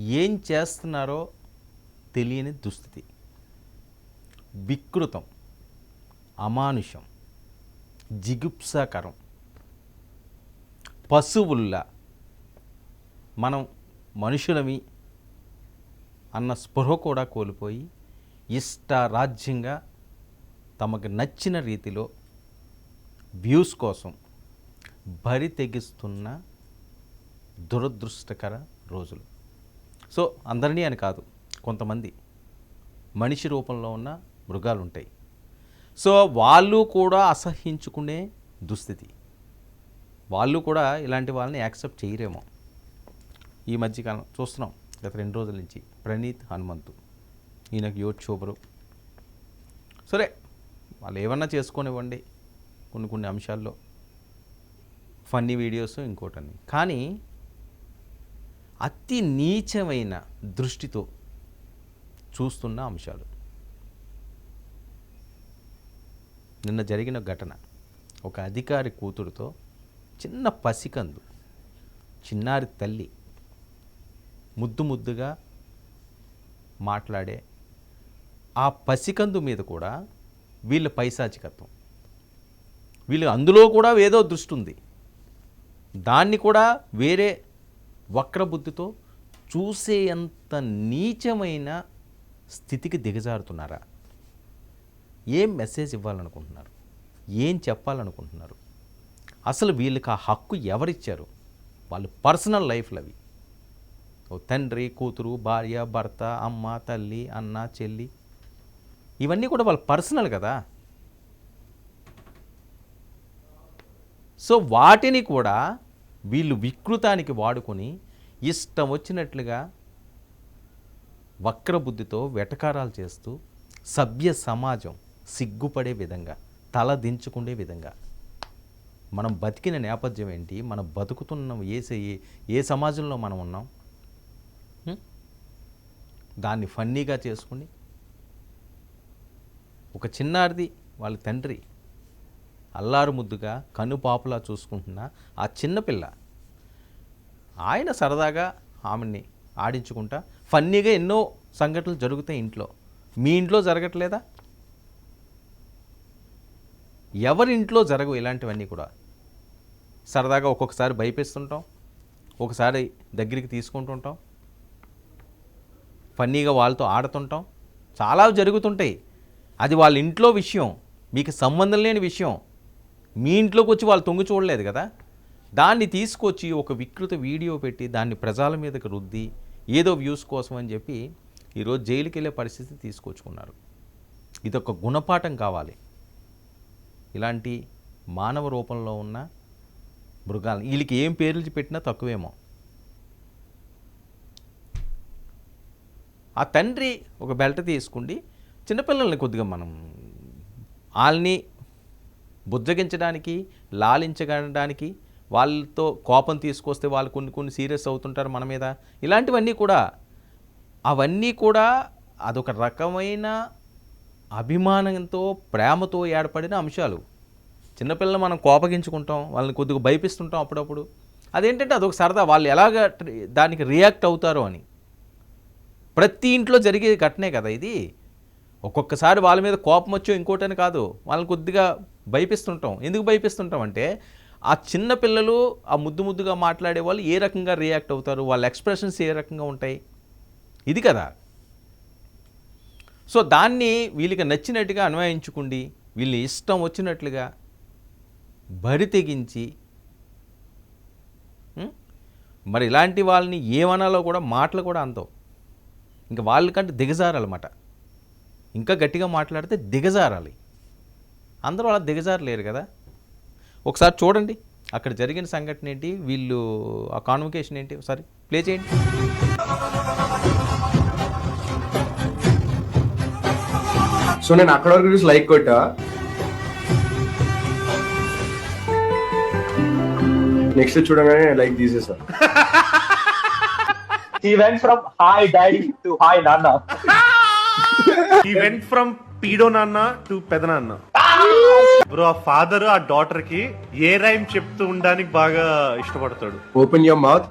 ఏం చేస్తున్నారో తెలియని దుస్థితి. వికృతం అమానుషం జిగుప్సాకరం పశువుల్లా మనం మనుషులమి అన్న స్పృహ కూడా కోల్పోయి ఇష్ట రాజ్యంగా తమకు నచ్చిన రీతిలో వ్యూస్ కోసం బరి తెగిస్తున్న దురదృష్టకర రోజులు. సో అందరినీ అని కాదు కొంతమంది. మనిషి రూపంలో ఉన్న మృగాలు ఉంటాయి సో వాళ్ళు కూడా అసహించుకునే దుస్థితి. వాళ్ళు కూడా ఇలాంటి వాళ్ళని యాక్సెప్ట్ చేయరేమో. ఈ మధ్యకాలం చూస్తున్నాం గత రెండు రోజుల నుంచి ప్రణీత్ హనుమంతు. ఈయనకు యూట్యూబరు సరే వాళ్ళు ఏమన్నా చేసుకొనివ్వండి కొన్ని కొన్ని అంశాల్లో. ఫన్నీ వీడియోస్ ఇంకోటని కానీ అతి నీచమైన దృష్టితో చూస్తున్న అంశాలు. నిన్న జరిగిన ఘటన. ఒక అధికారి కూతురుతో చిన్న పసికందు చిన్నారి తల్లి ముద్దు ముద్దుగా మాట్లాడే ఆ పసికందు మీద కూడా వీళ్ళ పైశాచికత్వం. వీళ్ళు అందులో కూడా ఏదో దృష్టి ఉంది. దాన్ని కూడా వేరే వక్రబుద్ధితో చూసేంత నీచమైన స్థితికి దిగజారుతున్నారా? ఏం మెసేజ్ ఇవ్వాలనుకుంటున్నారు? ఏం చెప్పాలనుకుంటున్నారు? అసలు వీళ్ళకి ఆ హక్కు ఎవరిచ్చారు? వాళ్ళు పర్సనల్ లైఫ్లు అవి. ఓ తండ్రి కూతురు భార్య భర్త అమ్మ తల్లి అన్న చెల్లి. ఇవన్నీ కూడా వాళ్ళ పర్సనల్ కదా? సో వాటిని కూడా వీళ్ళు వికృతానికి వాడుకొని ఇష్టం వచ్చినట్లుగా వక్రబుద్ధితో వెటకారాలు చేస్తూ సభ్య సమాజం సిగ్గుపడే విధంగా తల దించుకునే విధంగా మనం బతికిన నేపథ్యం ఏంటి? మనం బతుకుతున్నాం ఏ ఏ- ఏ సమాజంలో మనం ఉన్నాం? దాన్ని ఫన్నీగా చేసుకుని ఒక చిన్నారిది వాళ్ళ తండ్రి అల్లారు ముద్దుగా కనుపాపులా చూసుకుంటున్న ఆ చిన్నపిల్ల ఆయన సరదాగా ఆమెని ఆడించుకుంటా ఫన్నీగా ఎన్నో సంఘటనలు జరుగుతాయి ఇంట్లో. మీ ఇంట్లో జరగట్లేదా? ఎవరి ఇంట్లో జరగవు ఇలాంటివన్నీ కూడా. సరదాగా ఒక్కొక్కసారి భయపేస్తుంటాం ఒకసారి దగ్గరికి తీసుకుంటుంటాం ఫన్నీగా వాళ్ళతో ఆడుతుంటాం. చాలా జరుగుతుంటాయి. అది వాళ్ళ ఇంట్లో విషయం మీకు సంబంధం లేని విషయం. మీ ఇంట్లోకి వచ్చి వాళ్ళు తొంగి చూడలేదు కదా? దాన్ని తీసుకొచ్చి ఒక వికృత వీడియో పెట్టి దాన్ని ప్రజల మీదకి రుద్ది ఏదో వ్యూస్ కోసం అని చెప్పి ఈరోజు జైలుకి వెళ్ళే పరిస్థితి తీసుకొచ్చుకున్నారు. ఇదొక గుణపాఠం కావాలి. ఇలాంటి మానవ రూపంలో ఉన్న మృగాలు వీళ్ళకి ఏం పేర్లు పెట్టినా తక్కువేమో. ఆ తండ్రి ఒక బెల్ట్ తీసుకుండి చిన్నపిల్లల్ని కొద్దిగా మనం వాళ్ళని బుజ్జగించడానికి లాలించడానికి వాళ్ళతో కోపం తీసుకొస్తే వాళ్ళు కొన్ని కొన్ని సీరియస్ అవుతుంటారు మన మీద. ఇలాంటివన్నీ కూడా అవన్నీ కూడా అదొక రకమైన అభిమానంతో ప్రేమతో ఏర్పడిన అంశాలు. చిన్నపిల్లలు మనం కోపగించుకుంటాం వాళ్ళని కొద్దిగా భయపిస్తుంటాం అప్పుడప్పుడు. అదేంటంటే అదొక సరదా వాళ్ళు ఎలాగ దానికి రియాక్ట్ అవుతారో అని. ప్రతి ఇంట్లో జరిగే ఘటనే కదా ఇది. ఒక్కొక్కసారి వాళ్ళ మీద కోపం వచ్చో ఇంకోటని కాదు. వాళ్ళని కొద్దిగా భయపిస్తుంటాం. ఎందుకు భయపిస్తుంటాం అంటే ఆ చిన్న పిల్లలు ఆ ముద్దు ముద్దుగా మాట్లాడే వాళ్ళు ఏ రకంగా రియాక్ట్ అవుతారు? వాళ్ళ ఎక్స్ప్రెషన్స్ ఏ రకంగా ఉంటాయి? ఇది కదా. సో దాన్ని వీళ్ళకి నచ్చినట్టుగా అన్వయించుకుండి. వీళ్ళు ఇష్టం వచ్చినట్లుగా బరి తెగించి మరి ఇలాంటి వాళ్ళని ఏమనాలో కూడా మాటలు కూడా అందవు. ఇంకా వాళ్ళకంటే దిగజారాలన్నమాట ఇంకా గట్టిగా మాట్లాడితే దిగజారాలి. అందరూ అలా దిగజారలేరు కదా. ఒకసారి చూడండి అక్కడ జరిగిన సంఘటన ఏంటి వీళ్ళు ఆ కాన్వకేషన్ ఏంటి ఒకసారి ప్లే చేయండి. సో నేను అక్కడ వరకు చూసి లైక్ కొట్టా. నెక్స్ట్ చూడగానే లైక్ తీసేసా. He went from hi daddy to hi nana. ఈ వెంట్ ఫ్రమ్ పీడో నాన్న టు పెదనాన్న బ్రో ఆ ఫాదర్ ఆ డాటర్కి ఏ రైమ్ చెప్తూ ఉండడానికి బాగా ఇష్టపడతాడు. ఓపెన్ యువర్ మౌత్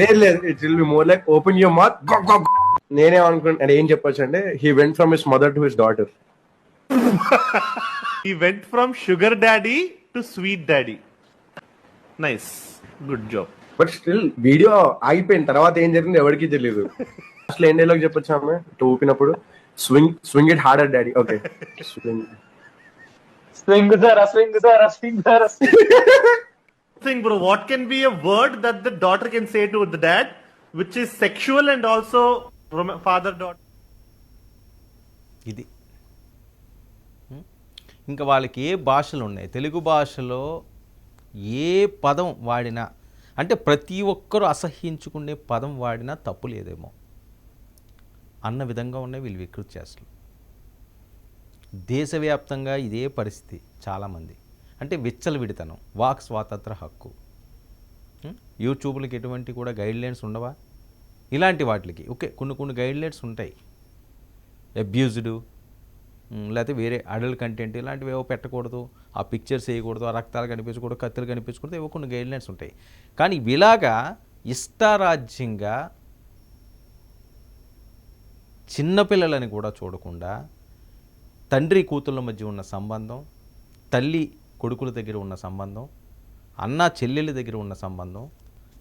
లేదు లేదు it will be more like open your mouth నేనేమనుకుంటా ఏం చెప్పొచ్చు అంటే he went from his mother to his daughter He went from sugar daddy to sweet daddy. Nice. Good job. But still video ఆగిపోయిన తర్వాత ఏం జరిగింది ఎవరికి తెలియదు అసలు ఏం డైలాగ్ చెప్పొచ్చు ఆమె ఊపినప్పుడు swing swing it harder daddy okay swing zara, swing zara, swing zara. swing. Think, bro, what can be a word that the daughter can say to the dad, which is sexual and also father daughter? ఇది? ఇంకా వాళ్ళకి ఏ భాషలు ఉన్నాయి తెలుగు భాషలో ఏ పదం వాడినా అంటే ప్రతి ఒక్కరూ అసహ్యించుకునే పదం వాడినా తప్పు లేదేమో అన్న విధంగా ఉన్నాయి వీళ్ళు వికృతి చేష్టలు దేశవ్యాప్తంగా ఇదే పరిస్థితి చాలామంది. అంటే విచ్చలవిడితనం వాక్ స్వాతంత్ర హక్కు. యూట్యూబ్లకి ఎటువంటి కూడా గైడ్లైన్స్ ఉండవా? ఇలాంటి వాటికి. ఓకే కొన్ని కొన్ని గైడ్లైన్స్ ఉంటాయి. అబ్యూజ్డ్ లేకపోతే వేరే అడల్ట్ కంటెంట్ ఇలాంటివి ఏవో పెట్టకూడదు. ఆ పిక్చర్స్ వేయకూడదు ఆ రక్తాలు కనిపించకూడదు కత్తులు కనిపించకూడదు ఏవో కొన్ని గైడ్లైన్స్ ఉంటాయి. కానీ ఇలాగా ఇష్టారాజ్యంగా చిన్నపిల్లలని కూడా చూడకుండా తండ్రి కూతుళ్ళ మధ్య ఉన్న సంబంధం తల్లి కొడుకుల దగ్గర ఉన్న సంబంధం అన్న చెల్లెల దగ్గర ఉన్న సంబంధం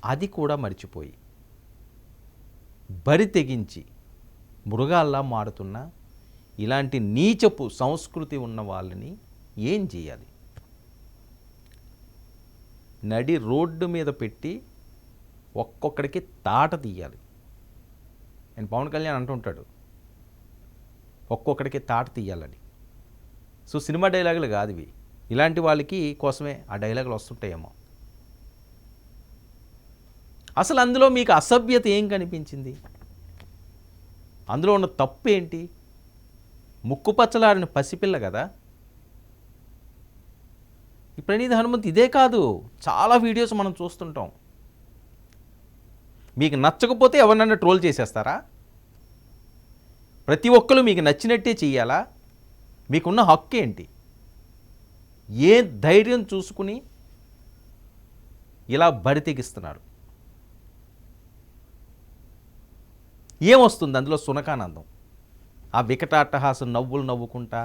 అది కూడా మర్చిపోయి బరి తెగించి మృగాల్లా మారుతున్న ఇలాంటి నీచపు సంస్కృతి ఉన్న వాళ్ళని ఏం చేయాలి? నడి రోడ్డు మీద పెట్టి ఒక్కొక్కడికి తాట తీయాలి. నేను పవన్ కళ్యాణ్ అంటుంటాడు ఒక్కొక్కడికి తాట తీయాలని. సో సినిమా డైలాగులు కాదు ఇవి. ఇలాంటి వాళ్ళకి కోసమే ఆ డైలాగులు వస్తుంటాయేమో. అసలు అందులో మీకు అసభ్యత ఏం కనిపించింది? అందులో ఉన్న తప్పు ఏంటి ముక్కుపచ్చలారిన పసిపిల్ల కదా? ఈ ప్రణీత్ హనుమంత్ ఇదే కాదు. చాలా వీడియోస్ మనం చూస్తుంటాం. మీకు నచ్చకపోతే ఎవరినన్నా ట్రోల్ చేసేస్తారా? ప్రతి ఒక్కరు మీకు నచ్చినట్టే చెయ్యాలా? మీకున్న హక్కు ఏంటి? ఏ ధైర్యం చూసుకుని ఇలా బరితెగిస్తున్నారు ఏమొస్తుంది అందులో సునకానందం? ఆ వికటాట్టహాసం నవ్వులు నవ్వుకుంటా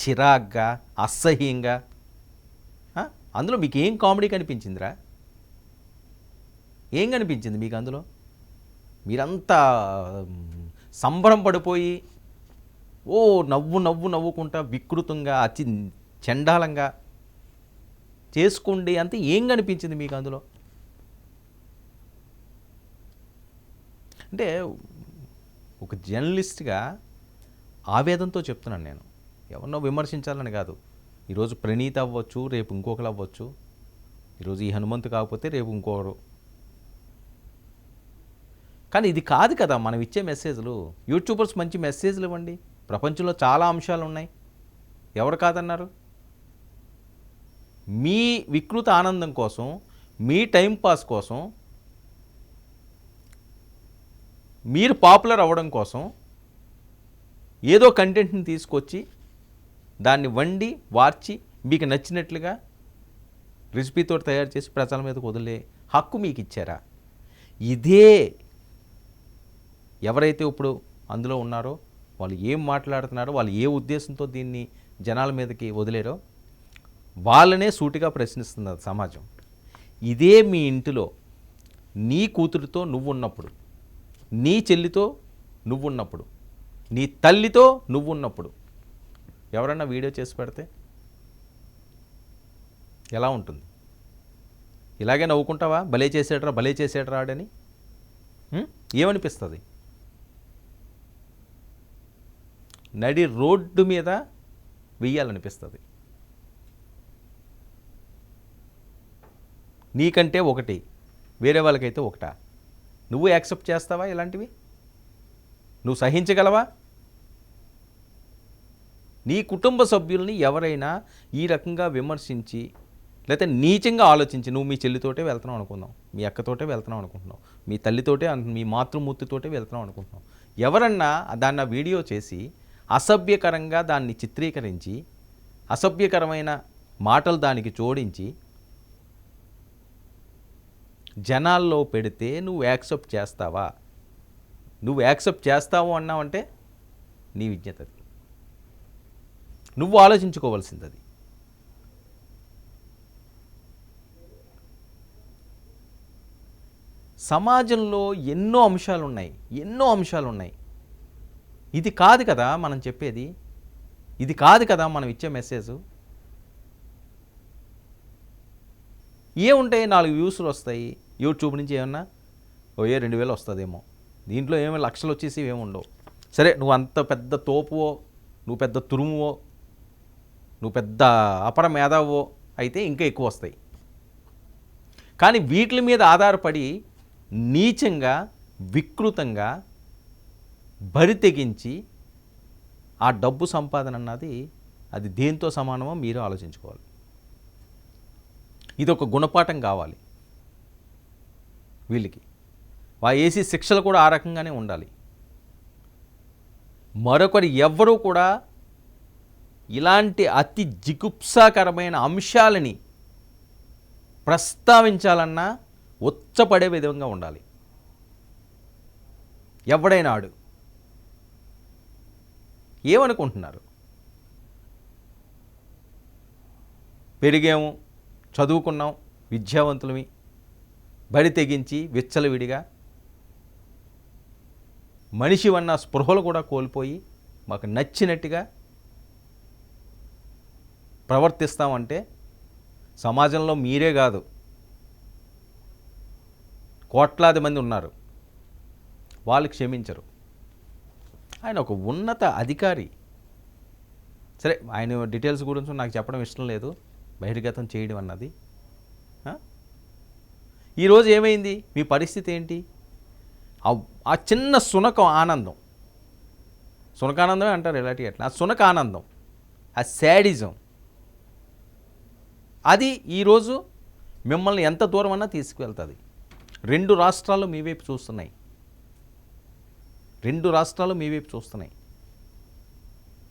చిరాగ్గా అసహ్యంగా అందులో మీకు ఏం కామెడీ కనిపించిందిరా? ఏం కనిపించింది మీకు అందులో మీరంతా సంబరం పడిపోయి ఓ నవ్వు నవ్వు నవ్వుకుంటా వికృతంగా అతి చండాలంగా చేసుకోండి అంతే ఏం కనిపించింది మీకు అందులో? అంటే ఒక జర్నలిస్ట్గా ఆవేదంతో చెప్తున్నాను నేను. ఎవరినో విమర్శించాలని కాదు. ఈరోజు ప్రణీత్ అవ్వచ్చు రేపు ఇంకొకరు అవ్వచ్చు. ఈరోజు ఈ హనుమంతు కాకపోతే రేపు ఇంకొకరు. కానీ ఇది కాదు కదా మనం ఇచ్చే మెసేజ్లు. యూట్యూబర్స్ మంచి మెసేజ్లు ఇవ్వండి. ప్రపంచంలో చాలా అంశాలు ఉన్నాయి. ఎవరు కాదన్నారు? మీ వికృత ఆనందం కోసం మీ టైంపాస్ కోసం మీరు పాపులర్ అవ్వడం కోసం ఏదో కంటెంట్ని తీసుకొచ్చి దాన్ని వండి వార్చి మీకు నచ్చినట్లుగా రెసిపీతో తయారు చేసి ప్రజల మీదకు వదిలే హక్కు మీకు ఇచ్చారా? ఇదే ఎవరైతే ఇప్పుడు అందులో ఉన్నారో వాళ్ళు ఏం మాట్లాడుతున్నారో వాళ్ళు ఏ ఉద్దేశంతో దీన్ని జనాల మీదకి వదిలేరో వాళ్ళనే సూటిగా ప్రశ్నిస్తుంది సమాజం. ఇదే మీ ఇంటిలో నీ కూతురితో నువ్వున్నప్పుడు నీ చెల్లితో నువ్వున్నప్పుడు నీ తల్లితో నువ్వున్నప్పుడు ఎవరన్నా వీడియో చేసి పెడితే ఎలా ఉంటుంది? ఇలాగే నవ్వుకుంటావా? భలే చేసేటరా భలే చేసేటరాడని ఏమనిపిస్తుంది? నడి రోడ్డు మీద వెయ్యాలనిపిస్తుంది. నీకంటే ఒకటి వేరే వాళ్ళకైతే ఒకటా? నువ్వు యాక్సెప్ట్ చేస్తావా ఇలాంటివి? నువ్వు సహించగలవా? నీ కుటుంబ సభ్యుల్ని ఎవరైనా ఈ రకంగా విమర్శించి లేకపోతే నీచంగా ఆలోచించి నువ్వు మీ చెల్లితోటే వెళ్తున్నావు అనుకుందాం మీ అక్కతోటే వెళ్తున్నావు అనుకుంటున్నావు మీ తల్లితోటే మీ మాతృమూర్తితోటే వెళ్తున్నావు అనుకుంటున్నావు. ఎవరన్నా దాన్ని వీడియో చేసి అసభ్యకరంగా దాన్ని చిత్రీకరించి అసభ్యకరమైన మాటలు దానికి జోడించి జనాల్లో పెడితే నువ్వు యాక్సెప్ట్ చేస్తావా? నువ్వు యాక్సెప్ట్ చేస్తావు అన్నావంటే నీ విజ్ఞత అది. నువ్వు ఆలోచించుకోవాల్సింది అది సమాజంలో ఎన్నో అంశాలు ఉన్నాయి ఎన్నో అంశాలు ఉన్నాయి ఇది కాదు కదా మనం చెప్పేది. ఇది కాదు కదా మనం ఇచ్చే మెసేజ్ ఏముంటాయి నాలుగు వ్యూస్లు వస్తాయి? యూట్యూబ్ నుంచి ఏమన్నా? ఓ ఏ రెండు వేలు వస్తుందేమో. దీంట్లో ఏమి లక్షలు వచ్చేసి ఏమి ఉండవు. సరే నువ్వు అంత పెద్ద తోపువో నువ్వు పెద్ద తురుమువో నువ్వు పెద్ద అపర మేధావో అయితే ఇంకా ఎక్కువ వస్తాయి. కానీ వీటి మీద ఆధారపడి నీచంగా వికృతంగా బరి తెగించి ఆ డబ్బు సంపాదన అన్నది అది దేంతో సమానమో మీరు ఆలోచించుకోవాలి. ఇది ఒక గుణపాఠం కావాలి వీళ్ళకి. వా ఏసీ శిక్షలు కూడా ఆ రకంగానే ఉండాలి. మరొకరు ఎవ్వరూ కూడా ఇలాంటి అతి జిగుప్సాకరమైన అంశాలని ప్రస్తావించాలన్నా ఉచ్చపడే విధంగా ఉండాలి. ఎవడైనా ఆడు. ఏమనుకుంటున్నారు? పెరిగాము చదువుకున్నాం విద్యావంతులమి బడి తెగించి విచ్చలవిడిగా మనిషి వన్న స్పృహలు కూడా కోల్పోయి మాకు నచ్చినట్టుగా ప్రవర్తిస్తామంటే సమాజంలో మీరే కాదు. కోట్లాది మంది ఉన్నారు. వాళ్ళు క్షమించరు. ఆయన ఒక ఉన్నత అధికారి. సరే ఆయన డీటెయిల్స్ గురించి నాకు చెప్పడం ఇష్టం లేదు. బహిర్గతం చేయడం అన్నది. ఈరోజు ఏమైంది? మీ పరిస్థితి ఏంటి? ఆ- ఆ చిన్న సునకం ఆనందం. సునకానందమే అంటారు ఇలాంటి అట్లా. ఆ సునక ఆనందం ఆ శాడిజం. అది ఈరోజు మిమ్మల్ని ఎంత దూరం అన్నా తీసుకువెళ్తుంది. రెండు రాష్ట్రాలు మీ వైపు చూస్తున్నాయి. రెండు రాష్ట్రాలు మీ వైపు చూస్తున్నాయి.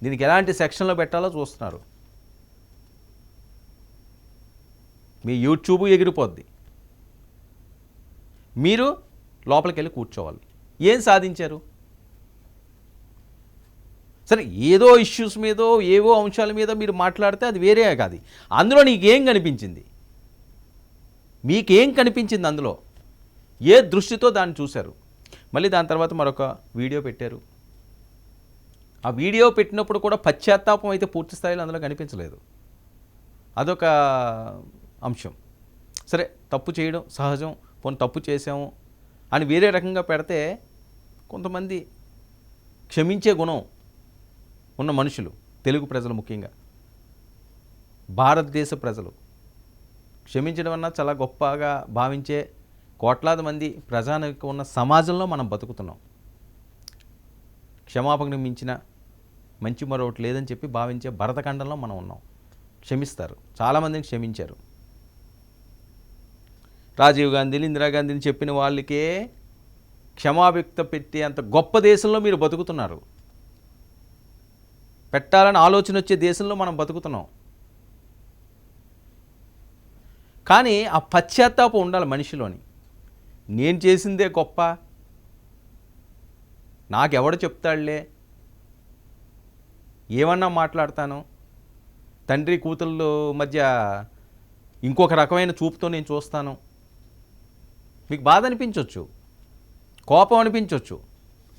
దీనికి ఎలాంటి సెక్షన్లో పెట్టాలో చూస్తున్నారు. మీ యూట్యూబ్ ఎగిరిపోద్ది. మీరు లోపలికి వెళ్ళి కూర్చోవాలి. ఏం సాధించారు? సరే ఏదో ఇష్యూస్ మీదో ఏవో అంశాల మీద మీరు మాట్లాడితే అది వేరే కాదు. అందులో నీకేం కనిపించింది? మీకేం కనిపించింది అందులో? ఏ దృష్టితో దాన్ని చూశారు? మళ్ళీ దాని తర్వాత మరొక వీడియో పెట్టారు. ఆ వీడియో పెట్టినప్పుడు కూడా పశ్చాత్తాపం అయితే పూర్తి స్థాయిలో అందులో కనిపించలేదు. అదొక అంశం. సరే తప్పు చేయడం సహజం పోనీ తప్పు చేసాము అని వేరే రకంగా పెడితే కొంతమంది క్షమించే గుణం ఉన్న మనుషులు తెలుగు ప్రజలు ముఖ్యంగా భారతదేశ ప్రజలు క్షమించడం అన్న చాలా గొప్పగా భావించే కోట్లాది మంది ప్రజానికి ఉన్న సమాజంలో మనం బతుకుతున్నాం. క్షమాపణ మించిన మంచి మరొకటి లేదని చెప్పి భావించే భరతఖండంలో మనం ఉన్నాం. క్షమిస్తారు. చాలామందిని క్షమించారు. రాజీవ్ గాంధీని ఇందిరాగాంధీని చెప్పిన వాళ్ళకే క్షమాభిక్త పెట్టే అంత గొప్ప దేశంలో మీరు బతుకుతున్నారు. పెట్టాలని ఆలోచన వచ్చే దేశంలో మనం బతుకుతున్నాం. కానీ ఆ పశ్చాత్తాపం ఉండాలి మనిషిలోని. నేను చేసిందే గొప్ప. నాకెవడ చెప్తాడులే? ఏమన్నా మాట్లాడతాను? తండ్రి కూతుళ్ళ మధ్య ఇంకొక రకమైన చూపుతో నేను చూస్తాను. మీకు బాధ అనిపించవచ్చు కోపం అనిపించవచ్చు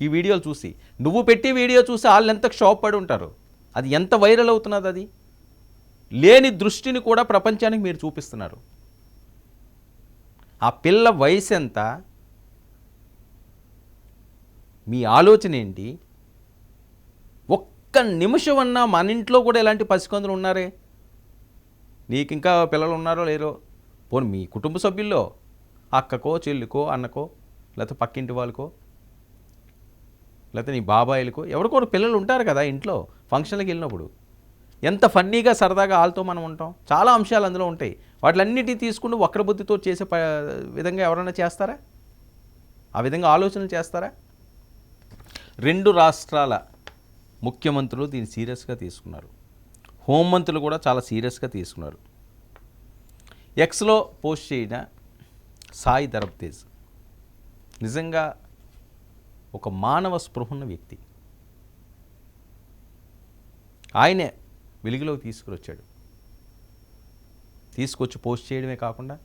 ఈ వీడియోలు చూసి. నువ్వు పెట్టి వీడియో చూసి వాళ్ళు ఎంత షాప్ పడి ఉంటారు? అది ఎంత వైరల్ అవుతున్నది అది? లేని దృష్టిని కూడా ప్రపంచానికి మీరు చూపిస్తున్నారు. ఆ పిల్ల వయసు ఎంత మీ ఆలోచన ఏంటి ఒక్క నిమిషం అన్నా మన ఇంట్లో కూడా ఇలాంటి పసికందులు ఉన్నారే? నీకు ఇంకా పిల్లలు ఉన్నారో లేరో? పోనీ మీ కుటుంబ సభ్యుల్లో? అక్కకో చెల్లికో అన్నకో లేకపోతే పక్కింటి వాళ్ళకో? లేకపోతే నీ బాబాయిలకో? ఎవరికో పిల్లలు ఉంటారు కదా ఇంట్లో ఫంక్షన్లకు వెళ్ళినప్పుడు. ఎంత ఫన్నీగా సరదాగా వాళ్ళతో మనం ఉంటాం. చాలా అంశాలు అందులో ఉంటాయి. వాటిలన్నిటిని తీసుకుని వక్రబుద్ధితో చేసే విధంగా ఎవరైనా చేస్తారా? ఆ విధంగా ఆలోచనలు చేస్తారా? రెండు రాష్ట్రాల ముఖ్యమంత్రులు దీన్ని సీరియస్గా తీసుకున్నారు. హోంమంత్రులు కూడా చాలా సీరియస్గా తీసుకున్నారు. ఎక్స్లో పోస్ట్ చేయన సాయి ధరప్తేజ్ నిజంగా ఒక మానవ స్పృహున్న వ్యక్తి. ఆయనే వెలుగులోకి తీసుకురొచ్చాడు. తీసుకొచ్చి పోస్ట్ చేయడమే కాకుండా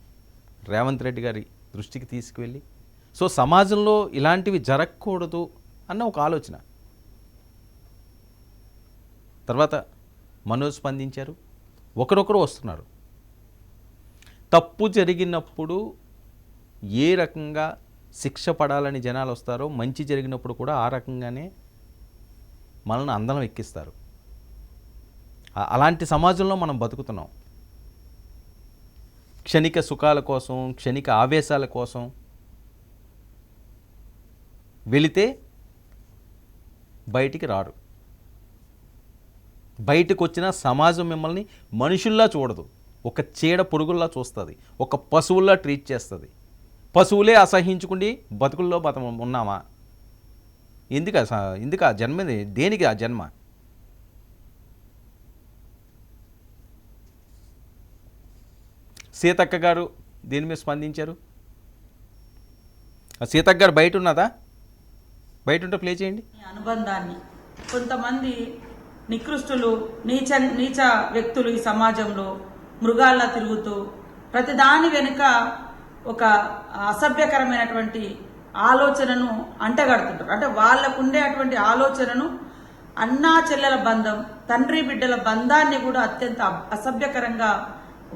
రేవంత్ రెడ్డి గారి దృష్టికి తీసుకువెళ్ళి సో సమాజంలో ఇలాంటివి జరగకూడదు అన్న ఒక ఆలోచన. తర్వాత మనోజ్ స్పందించారు ఒకరొకరు వస్తున్నారు. తప్పు జరిగినప్పుడు ఏ రకంగా శిక్ష పడాలని జనాలు వస్తారో మంచి జరిగినప్పుడు కూడా ఆ రకంగానే మనల్ని అందనం ఎక్కిస్తారు. అలాంటి సమాజంలో మనం బతుకుతున్నాం. క్షణిక సుఖాల కోసం క్షణిక ఆవేశాల కోసం వెళితే బయటికి రారు. బయటకు వచ్చిన సమాజం మిమ్మల్ని మనుషుల్లా చూడదు. ఒక చీడ పురుగుల్లా చూస్తుంది. ఒక పశువుల్లా ట్రీట్ చేస్తుంది. పశువులే అసహించుకుండి బతుకుల్లో బతమ ఉన్నామా? ఎందుకు స- ఎందుకు ఆ జన్మది? దేనికి ఆ జన్మ? సీతక్క గారు దేని మీద స్పందించారు? సీతక్క గారు బయట ఉన్నదా? బయట ఉంటే ప్లే చేయండి. అనుబంధాన్ని. కొంతమంది నికృష్టులు నీచ నీచ వ్యక్తులు ఈ సమాజంలో మృగాల్లా తిరుగుతూ ప్రతిదాని వెనుక ఒక అసభ్యకరమైనటువంటి ఆలోచనను అంటగడుతుంటారు. అంటే వాళ్ళకు ఉండే అటువంటి ఆలోచనను అన్నా చెల్లెల బంధం తండ్రి బిడ్డల బంధాన్ని కూడా అత్యంత అసభ్యకరంగా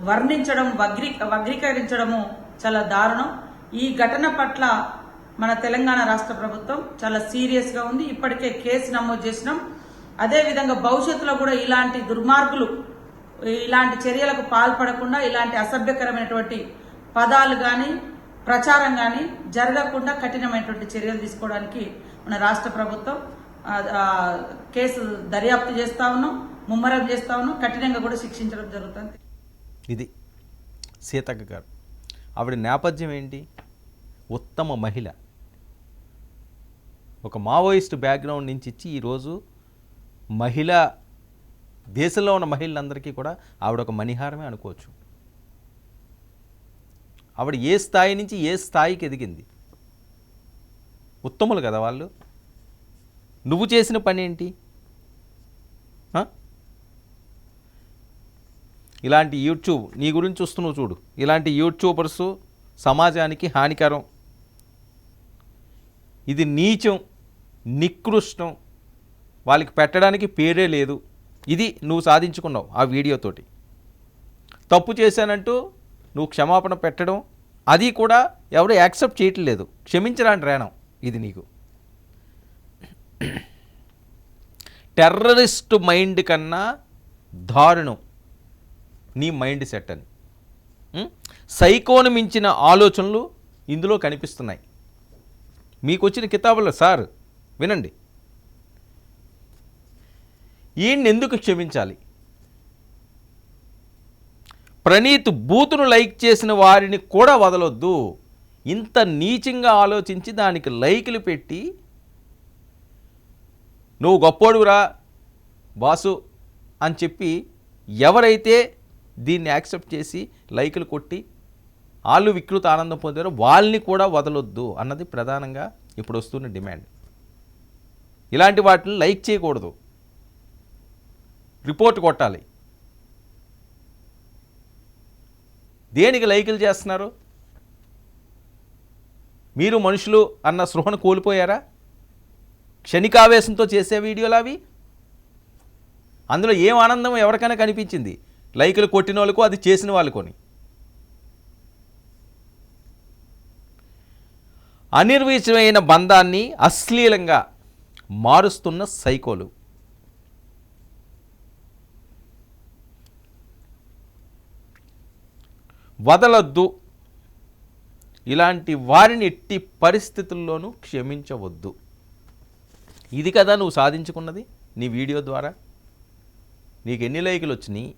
వర్ణించడం వగ్రీ వగ్రీకరించడము చాలా దారుణం. ఈ ఘటన పట్ల మన తెలంగాణ రాష్ట్ర ప్రభుత్వం చాలా సీరియస్గా ఉంది. ఇప్పటికే కేసు నమోదు చేసినాం. అదేవిధంగా భవిష్యత్తులో కూడా ఇలాంటి దుర్మార్గులు ఇలాంటి చర్యలకు పాల్పడకుండా ఇలాంటి అసభ్యకరమైనటువంటి పదాలు కానీ ప్రచారం కానీ జరగకుండా కఠినమైనటువంటి చర్యలు తీసుకోవడానికి మన రాష్ట్ర ప్రభుత్వం కేసు దర్యాప్తు చేస్తా ఉన్నాం ముమ్మరం చేస్తా ఉన్నాం. కఠినంగా కూడా శిక్షించడం జరుగుతుంది. ఇది సీతక్క గారు. ఆవిడ నేపథ్యం ఏంటి? ఉత్తమ మహిళ. ఒక మావోయిస్ట్ బ్యాక్గ్రౌండ్ నుంచి ఇచ్చి ఈరోజు మహిళ దేశంలో ఉన్న మహిళలందరికీ కూడా ఆవిడ ఒక మణిహారమే అనుకోవచ్చు. ఆవిడ ఏ స్థాయి నుంచి ఏ స్థాయికి ఎదిగింది? ఉత్తములు కదా వాళ్ళు? నువ్వు చేసిన పని ఏంటి? ఇలాంటి యూట్యూబ్ నీ గురించి చూస్తున్నావు చూడు. ఇలాంటి యూట్యూబర్స్ సమాజానికి హానికరం. ఇది నీచం నికృష్టం. వాళ్ళకి పెట్టడానికి పేరే లేదు. ఇది నువ్వు సాధించుకున్నావు ఆ వీడియోతోటి తప్పు చేశానంటూ నువ్వు క్షమాపణ పెట్టడం అది కూడా ఎవరు యాక్సెప్ట్ చేయట్లేదు. క్షమించరాని రేణం ఇది నీకు. టెర్రరిస్ట్ మైండ్ కన్నా దారుణం. నీ మైండ్ సెట్ అని. సైకోను మించిన ఆలోచనలు ఇందులో కనిపిస్తున్నాయి. మీకు వచ్చిన కితాబులో సార్ వినండి. ఈయన్ని ఎందుకు క్షమించాలి? ప్రణీత్ బూతును లైక్ చేసిన వారిని కూడా వదలొద్దు. ఇంత నీచంగా ఆలోచించి దానికి లైకులు పెట్టి నువ్వు గొప్పోడురా బాసు అని చెప్పి ఎవరైతే దీన్ని యాక్సెప్ట్ చేసి లైకులు కొట్టి వాళ్ళు వికృత ఆనందం పొందారు వాళ్ళని కూడా వదలొద్దు అన్నది ప్రధానంగా ఇప్పుడు వస్తున్న డిమాండ్. ఇలాంటి వాటిని లైక్ చేయకూడదు. రిపోర్ట్ కొట్టాలి. దేనికి లైకులు చేస్తున్నారు? మీరు మనుషులు అన్న సృహను కోల్పోయారా? క్షణికావేశంతో చేసే వీడియోలు అవి? అందులో ఏం ఆనందం ఎవరికైనా కనిపించింది? లైకులు కొట్టిన వాళ్ళకు అది చేసిన వాళ్ళకొని. అనిర్వీచమైన బంధాన్ని అశ్లీలంగా మారుస్తున్న సైకోలు. వదలొద్దు. ఇలాంటి వారిని ఎట్టి పరిస్థితుల్లోనూ క్షమించవద్దు. ఇది కదా నువ్వు సాధించుకున్నది నీ వీడియో ద్వారా. నీకు ఎన్ని లైకులు వచ్చినాయి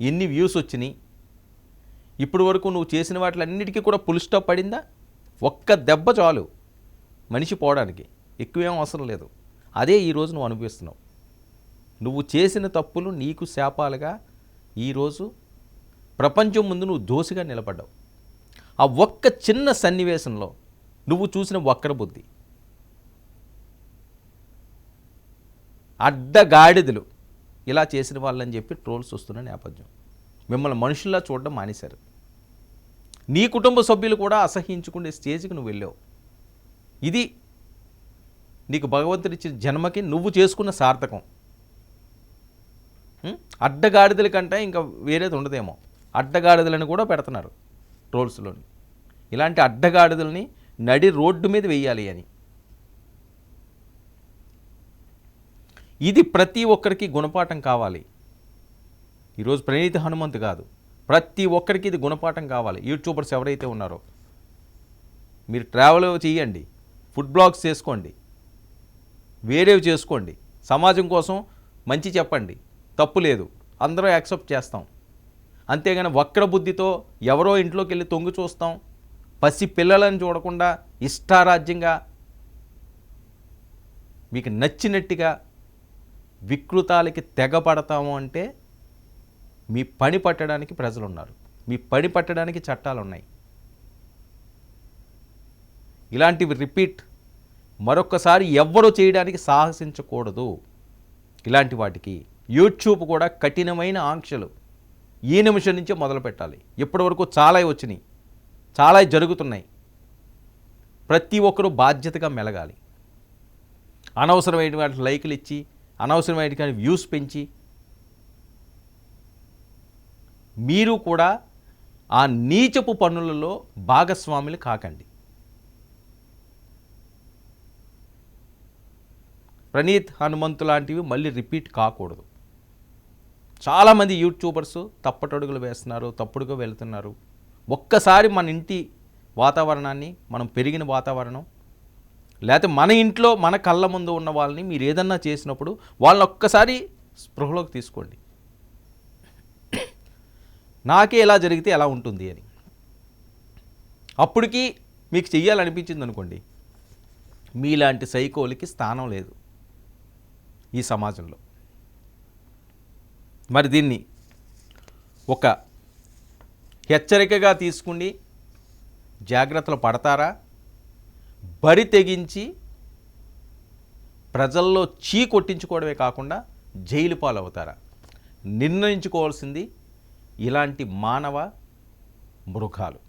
ఎన్ని వ్యూస్ వచ్చినాయి? ఇప్పుడు వరకు నువ్వు చేసిన వాటిలన్నిటికీ కూడా పుల్ స్టాప్ పడిందా? ఒక్క దెబ్బ చాలు మనిషి పోవడానికి. ఎక్కువేం అవసరం లేదు. అదే ఈరోజు నువ్వు అనుభవిస్తున్నావు. నువ్వు చేసిన తప్పులు నీకు శాపాలుగా ఈరోజు ప్రపంచం ముందు నువ్వు దోసిగా నిలబడ్డావు. ఆ ఒక్క చిన్న సన్నివేశంలో నువ్వు చూసిన వక్ర బుద్ధి అడ్డగాడిదలు ఇలా చేసిన వాళ్ళని చెప్పి ట్రోల్స్ వస్తున్న నేపథ్యం. మిమ్మల్ని మనుషుల్లా చూడడం మానేశారు. నీ కుటుంబ సభ్యులు కూడా అసహించుకునే స్టేజ్కి నువ్వు వెళ్ళావు. ఇది నీకు భగవంతుడిచ్చిన జన్మకి నువ్వు చేసుకున్న సార్థకం. అడ్డగాడిదల కంటే ఇంకా వేరేది ఉండదేమో. అడ్డగాడిదలని కూడా పెడుతున్నారు ట్రోల్స్లోని. ఇలాంటి అడ్డగాడిదల్ని నడి రోడ్డు మీద వెయ్యాలి అని. ఇది ప్రతి ఒక్కరికి గుణపాఠం కావాలి. ఈరోజు ప్రణీతి హనుమంత్ కాదు. ప్రతి ఒక్కరికి ఇది గుణపాఠం కావాలి. యూట్యూబర్స్ ఎవరైతే ఉన్నారో మీరు ట్రావెల్ చేయండి ఫుడ్ బ్లాగ్స్ చేసుకోండి వేరేవి చేసుకోండి. సమాజం కోసం మంచి చెప్పండి. తప్పు లేదు. అందరూ యాక్సెప్ట్ చేస్తాం. అంతేగాని వక్ర బుద్ధితో ఎవరో ఇంట్లోకి వెళ్ళి తొంగి చూస్తాం. పసి పిల్లలను చూడకుండా ఇష్టారాజ్యంగా మీకు నచ్చినట్టుగా వికృతాలకి తెగపడతాము అంటే మీ పని పట్టడానికి ప్రజలు ఉన్నారు మీ పని పట్టడానికి చట్టాలు ఉన్నాయి ఇలాంటివి రిపీట్ మరొకసారి ఎవ్వరూ చేయడానికి సాహసించకూడదు. ఇలాంటి వాటికి యూట్యూబ్ కూడా కఠినమైన ఆంక్షలు. ఈ నిమిషం నుంచే మొదలు పెట్టాలి. ఇప్పటివరకు చాలా వచ్చినాయి. చాలా జరుగుతున్నాయి. ప్రతి ఒక్కరూ బాధ్యతగా మెలగాలి. అనవసరమైన వాటి లైకులు ఇచ్చి అనవసరమైన కానీ వ్యూస్ పెంచి మీరు కూడా ఆ నీచపు పనులలో భాగస్వాములు కాకండి. ప్రణీత్ హనుమంతు లాంటివి మళ్ళీ రిపీట్ కాకూడదు. చాలామంది యూట్యూబర్స్ తప్పటడుగులు వేస్తున్నారు తప్పుడుగా వెళ్తున్నారు. ఒక్కసారి మన ఇంటి వాతావరణాన్ని మనం పెరిగిన వాతావరణం లేకపోతే మన ఇంట్లో మన కళ్ళ ముందు ఉన్న వాళ్ళని మీరు ఏదన్నా చేసినప్పుడు వాళ్ళని ఒక్కసారి స్పృహలోకి తీసుకోండి. నాకే ఎలా జరిగితే ఎలా ఉంటుంది అని. అప్పటికి మీకు చెయ్యాలనిపించింది అనుకోండి. మీలాంటి సైకోలకి స్థానం లేదు ఈ సమాజంలో. మరి దీన్ని ఒక హెచ్చరికగా తీసుకుని జాగ్రత్తలు పడతారా? బరి తెగించి ప్రజల్లో చీ కొట్టించుకోవడమే కాకుండా జైలు పాలవుతారా? నిర్ణయించుకోవాల్సింది ఇలాంటి మానవ మృగాలు.